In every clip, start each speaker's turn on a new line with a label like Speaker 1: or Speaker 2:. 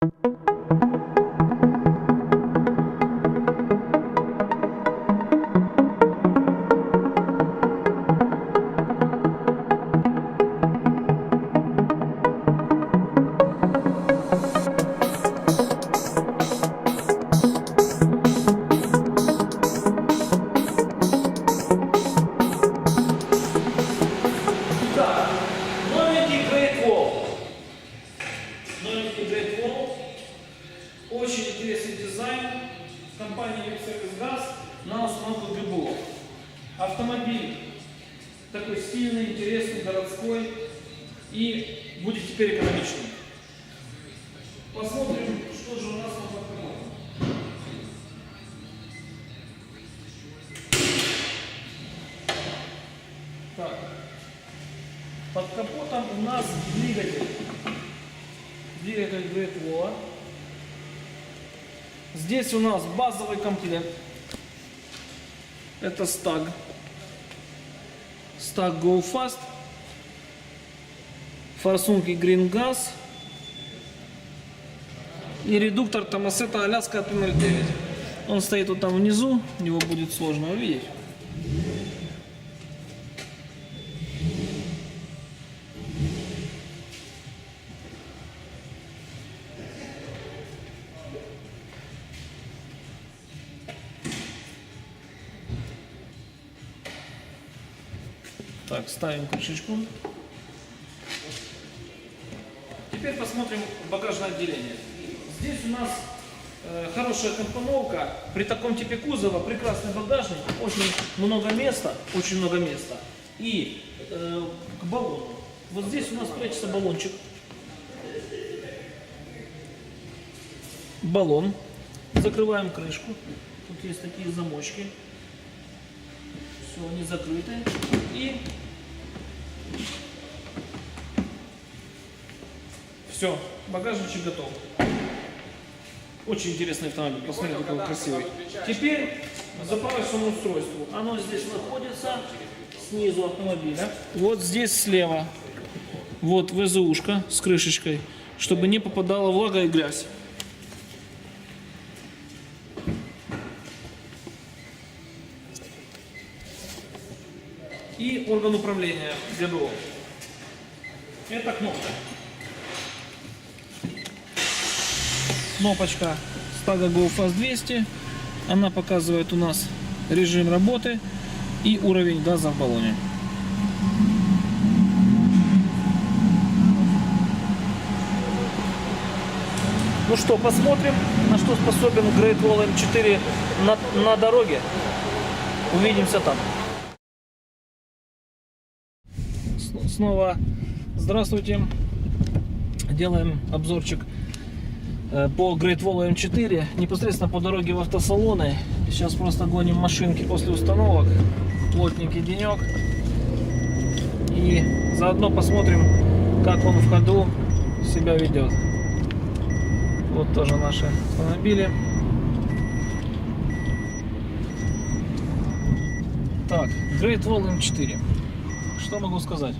Speaker 1: Так, Очень интересный дизайн. Компания Веб-сервис ГАЗ на установку ГБО. Автомобиль такой стильный, интересный, городской и будет теперь экономичным. Посмотрим, Здесь у нас базовый комплект. Это стаг. Стаг Go. Форсунки Green Gas. И редуктор Томасета Аляска 109. Он стоит вот там внизу. Его будет сложно увидеть. Так, ставим крышечку. Теперь посмотрим багажное отделение. Здесь у нас э, хорошая компоновка. При таком типе кузова прекрасный багажник, очень много места, очень много места. И э, к баллону. Вот здесь у нас прячется баллончик. Баллон. Закрываем крышку. Тут есть такие замочки. Все, они закрыты. И все, багажничек готов. Очень интересный автомобиль. Посмотрите, какой красивый. Теперь заправочному устройству. Оно здесь находится снизу автомобиля. Вот здесь слева. Вот ВЗУшка с крышечкой, чтобы не попадала влага и грязь. И орган управления ГБО. Это кнопка. Кнопочка стага GoFast 200. Она показывает у нас режим работы и уровень газа в баллоне. Ну что, посмотрим, на что способен Great Wall M4 на, на дороге. Увидимся там. Снова здравствуйте. Делаем обзорчик э, по Great Wall M4 непосредственно по дороге в автосалоны. Сейчас просто гоним машинки после установок. Плотненький денек. И заодно посмотрим, как он в ходу себя ведет. Вот тоже наши автомобили. Так, Great Wall M4. Что могу сказать?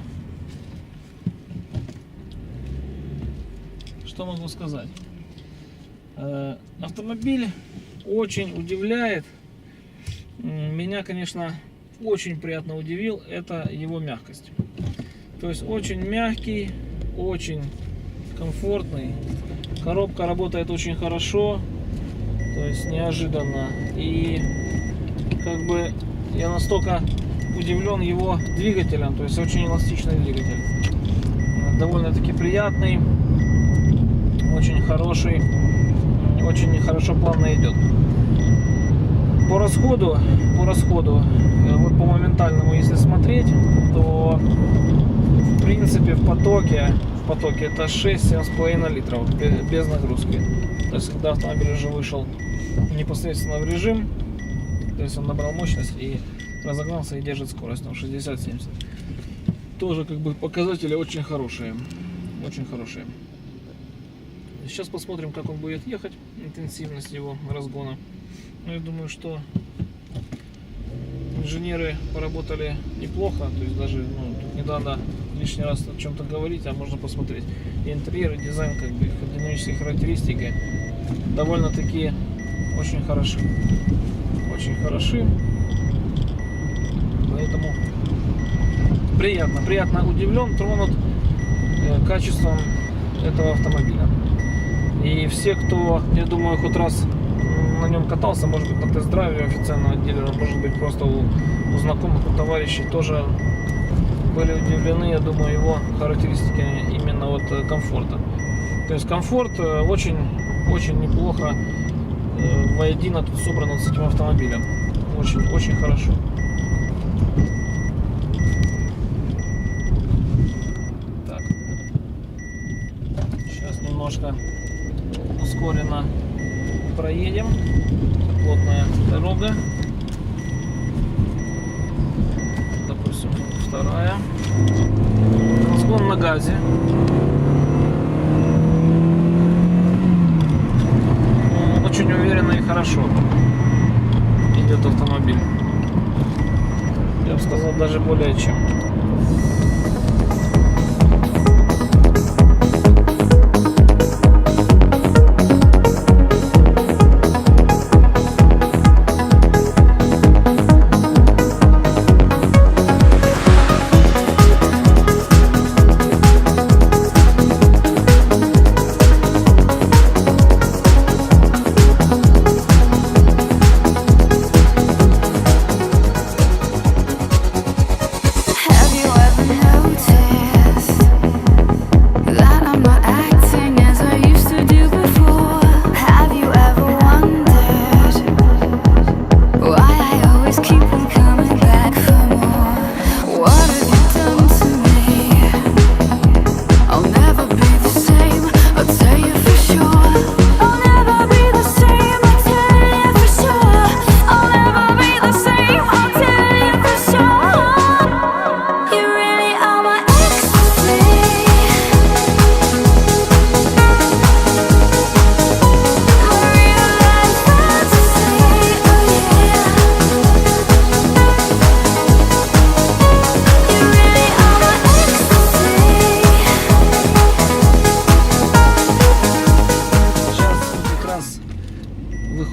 Speaker 1: Что могу сказать? Э, Автомобиль очень удивляет. Меня, конечно, очень приятно удивил. Это его мягкость. То есть очень мягкий, очень комфортный. Коробка работает очень хорошо. То есть неожиданно. И как бы я настолько удивлен его двигателем, то есть очень эластичный двигатель. Э, Довольно-таки приятный, очень хороший, очень хорошо плавно идет. По расходу, по расходу, э, вот по моментальному, если смотреть, то в принципе в потоке, в потоке это 6-7,5 литров бе- без нагрузки. То есть когда автомобиль уже вышел непосредственно в режим, то есть он набрал мощность и разогнался и держит скорость там 60-70. Тоже как бы показатели очень хорошие. Очень хорошие. Сейчас посмотрим, как он будет ехать, интенсивность его разгона. Ну, я думаю, что инженеры поработали неплохо, то есть даже ну, тут не надо лишний раз о чем-то говорить, а можно посмотреть. и интерьер, и дизайн, как бы их динамические характеристики довольно-таки очень хороши. Очень хороши. Поэтому приятно, приятно удивлен, тронут э, качеством этого автомобиля. И все, кто, я думаю, хоть раз на нем катался, может быть, на тест-драйве официального дилера, может быть, просто у, у знакомых, у товарищей тоже были удивлены, я думаю, его характеристиками именно вот э, комфорта. То есть комфорт э, очень, очень неплохо воедино тут собрано с этим автомобилем. Очень, очень хорошо. Так. Сейчас немножко ускоренно проедем. Плотная дорога. Допустим, вторая. Разгон на газе. Ну, Очень уверенно и хорошо идет автомобиль. Я бы сказал, даже более чем.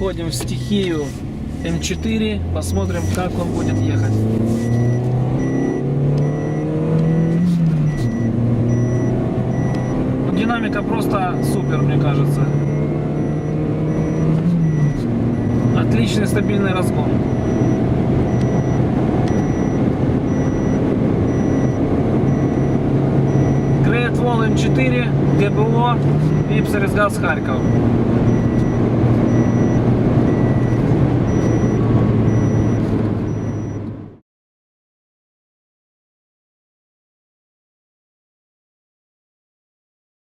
Speaker 1: Выходим в стихию М4, посмотрим, как он будет ехать. Динамика просто супер, мне кажется. Отличный стабильный разгон. Great Wall М4, ГБО, Ипсерис Газ Харьков.